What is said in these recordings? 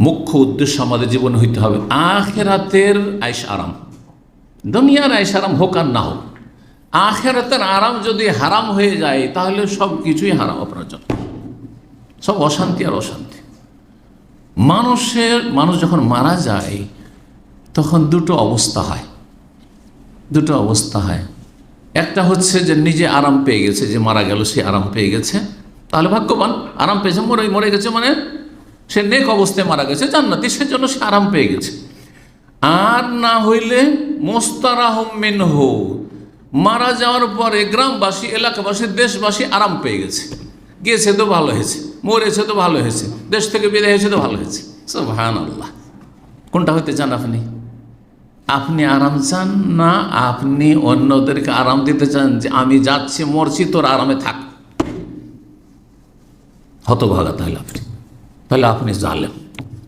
মুখ্য উদ্দেশ্য আমাদের জীবনে হইতে হবে। আখেরাতের আয়স আরাম। দুনিয়ার আইস আরাম হোক আর না হোক। আখেরাতের আরাম যদি হারাম হয়ে যায়, তাহলে সব কিছুই হারাম আপনার জন্য। সব অশান্তি আর অশান্তি। মানুষের, মানুষ যখন মারা যায়, তখন দুটো অবস্থা হয়। দুটো অবস্থা হয়। একটা হচ্ছে যে নিজে আরাম পেয়ে গেছে, যে মারা গেল, সে আরাম পেয়ে গেছে। তাহলে ভাগ্যবান, আরাম পেয়েছে, মরে মরে গেছে মানে সে নেক অবস্থায় মারা গেছে, জান্নাতি, সেজন্য সে আরাম পেয়ে গেছে। আর না হইলে মোস্তারাহমিন হো মারা যাওয়ার পরে গ্রামবাসী, এলাকাবাসী, দেশবাসী আরাম পেয়ে গেছে। গিয়েছে তো ভালো হয়েছে, মরেছে তো ভালো হয়েছে, দেশ থেকে বিদায় হয়েছে তো ভালো হয়েছে। সব হান আল্লাহ কোনটা হইতে চান আপনি? আপনি আরাম চান না আপনি অন্যদেরকে আরাম দিতে চান যে আমি যাচ্ছি, মরছি, তোর আরামে থাক। হতভাগা তাহলে আপনি। তাহলে আপনি জালেম,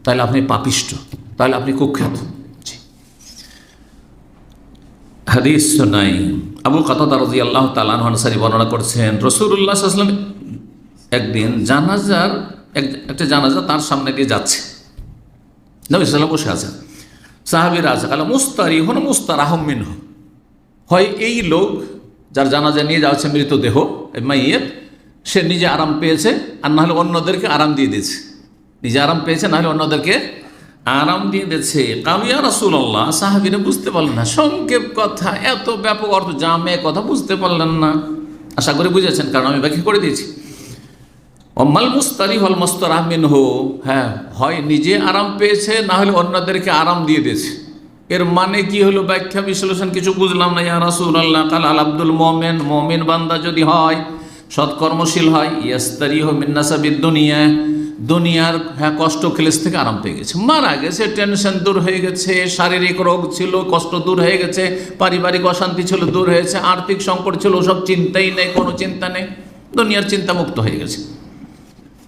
তাহলে আপনি পাপিষ্ট, তাহলে আপনি কুখ্যাত। হাদিস নাই। আবু কাতাদা রাজি আল্লাহ তালান বর্ণনা করছেন রসুল্লাহ আসলাম একদিন জানাজার একটা জানাজা তার সামনে দিয়ে যাচ্ছে। নবী বসে আছেন। সাহাবিরা আছে, কালা মুস্তারি হন মুস্তার আহমিন হয় এই লোক যার জানাজা নিয়ে যাচ্ছে মৃতদেহ মাইয়ের সে নিজে আরাম পেয়েছে আর নাহলে অন্যদেরকে আরাম দিয়ে দিয়েছে। নিজে আরাম পেয়েছে, নাহলে অন্যদেরকে আরাম দিয়ে দিয়েছে। কামিয়া রাসুল্লাহ সাহাবিরা বুঝতে পারলেন না। সংক্ষেপ কথা, এত ব্যাপক অর্থ জামে কথা বুঝতে পারলেন না। আশা করে বুঝেছেন, কারণ আমি ব্যাখ্যা করে দিয়েছি। অম্মাল মুস্তারি হল মস্তর আহমিন হো হ্যাঁ হয় নিজে আরাম পেয়েছে না হলে অন্যদেরকে আরাম দিয়ে দিয়েছে। এর মানে কি হলো ব্যাখ্যা, বিশ্লেষণ কিছু বুঝলাম না। ইয়া রাসুল আল্লাহ কাল আল আব্দুল মোমেন, মমিন বান্দা যদি হয়, সৎকর্মশীল হয় ইয়াস্তারি হো মিন্নাসাবিদ দুনিয়া। দুনিয়ার হ্যাঁ কষ্ট ক্লেশ থেকে আরাম পেয়ে গেছে। মারা গেছে টেনশন দূর হয়ে গেছে, শারীরিক রোগ ছিল, কষ্ট দূর হয়ে গেছে, পারিবারিক অশান্তি ছিল, দূর হয়েছে, আর্থিক সংকট ছিল, ওসব চিন্তাই নেই, কোনো চিন্তা নেই, দুনিয়ার চিন্তা মুক্ত হয়ে গেছে।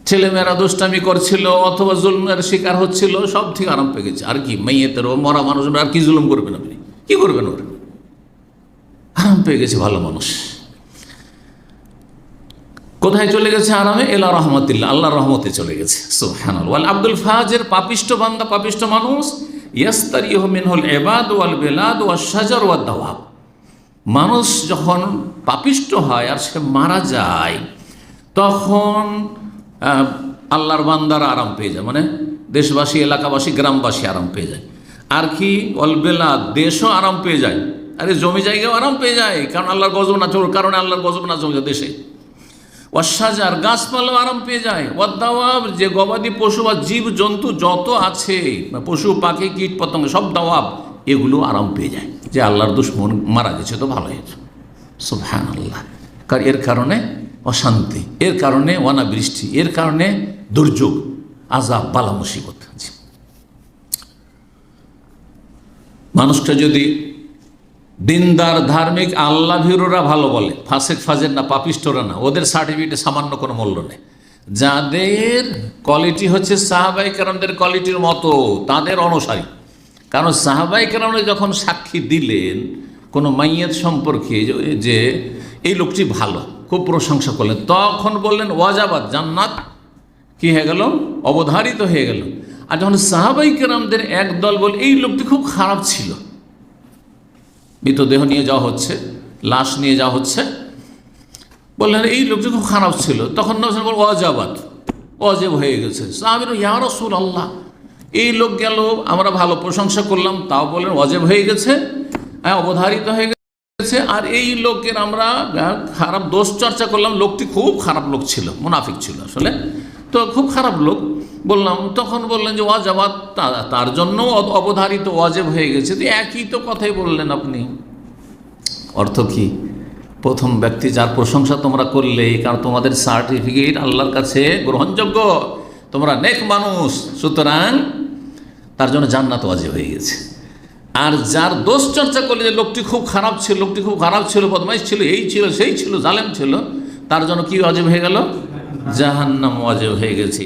ছেলেমেয়েরা দুষ্টামি করছিল, অথবা জুলমের শিকার হচ্ছিল, সব ঠিক আরাম পেয়ে গেছে। আর কি মেয়েদেরও মরা মানুষ আর কি জুলুম করবেন আপনি? কি করবেন ওর? আরাম পেয়ে গেছে ভালো মানুষ। কোথায় চলে গেছে আরামে? এলা রহমতিল্লা আল্লাহ রহমতে চলে গেছে। সুবহানাল ওয়াল আব্দুল ফাজের পাপিষ্ট বান্দা পাপিষ্ট মানুষ এবাদ মানুষ যখন পাপিষ্ট হয় আর সে মারা যায়, তখন আল্লাহর বান্দারা আরাম পেয়ে যায়। মানে দেশবাসী, এলাকাবাসী, গ্রামবাসী আরাম পেয়ে যায়। আর কি? অলবেলা দেশও আরাম পেয়ে যায়। আরে জমি জায়গাও আরাম পেয়ে যায়, কারণ আল্লাহর গজব না ওর কারণে আল্লাহর গজব না যায় দেশে। অসাজার গাছপালাও আরাম পেয়ে যায়। ওয়াদ্দাওয়াব, যে গবাদি পশু বা জীব জন্তু যত আছে পশু, পাখি, কীট পতঙ্গ, সব দাওয়াব, এগুলো আরাম পেয়ে যায়। যে আল্লাহর দুশ্মন মারা গেছে তো ভালো হয়েছে সব হ্যাঁ আল্লাহ কারণ এর কারণে অশান্তি, এর কারণে অনাবৃষ্টি, এর কারণে দুর্যোগ আজাব বালা, মুসিবত। মানুষটা যদি দিনদার ধার্মিক আল্লাহ ভীরুরা ভালো বলে। ফাসেক ফাজের না পাপিষ্টরা না। ওদের সার্টিফিকেটে সামান্য কোনো মূল্য নেই। যাদের কোয়ালিটি হচ্ছে সাহাবাই কারণদের কোয়ালিটির মতো, তাদের অনুসারী। কারণ সাহাবাই কারণে যখন সাক্ষী দিলেন, কোনো মাইয়ের সম্পর্কে যে- যে এই লোকটি ভালো, খুব প্রশংসা করলেন। তখন বললেন ওয়াজাবাদ জান্নাত। কি হয়ে গেল? অবধারিত হয়ে গেল। আর যখন সাহাবাই কেরামদের একদল বল এই লোকটি খুব খারাপ ছিল। মৃতদেহ নিয়ে যাওয়া হচ্ছে, লাশ নিয়ে যাওয়া হচ্ছে। বললেন, এই লোকটি খুব খারাপ ছিল, তখন অজাবাদ অজেব হয়ে গেছে। সাহাবির ইয়া রসুল আল্লাহ এই লোক গেল, আমরা ভালো প্রশংসা করলাম, তাও বললেন, অজেব হয়ে গেছে হ্যাঁ অবধারিত হয়ে গেছে, আর এই লোকের আমরা খারাপ দোষ চর্চা করলাম, লোকটি খুব খারাপ লোক ছিল, মুনাফিক ছিল আসলে। তো খুব খারাপ লোক। বললাম, তখন বললেন যে ওয়াজাবাদ তা- তার জন্য অবধারিত ওয়াজেব হয়ে গেছে। তো একই তো কথাই বললেন আপনি। অর্থ কি? প্রথম ব্যক্তি যার প্রশংসা তোমরা করলে কারণ তোমাদের সার্টিফিকেট আল্লাহর কাছে গ্রহণযোগ্য। তোমরা নেক মানুষ, সুতরাং তার জন্য জান্নাত ওয়াজে হয়ে গেছে। আর যার দোষ চর্চা করলে, যে লোকটি খুব খারাপ ছিল, লোকটি খুব খারাপ ছিল, বদমাইশ ছিল, এই ছিল, সেই ছিল, জালেম ছিল, তার জন্য কি ওয়াজিব হয়ে গেল? জাহান্নাম ওয়াজেব হয়ে গেছে।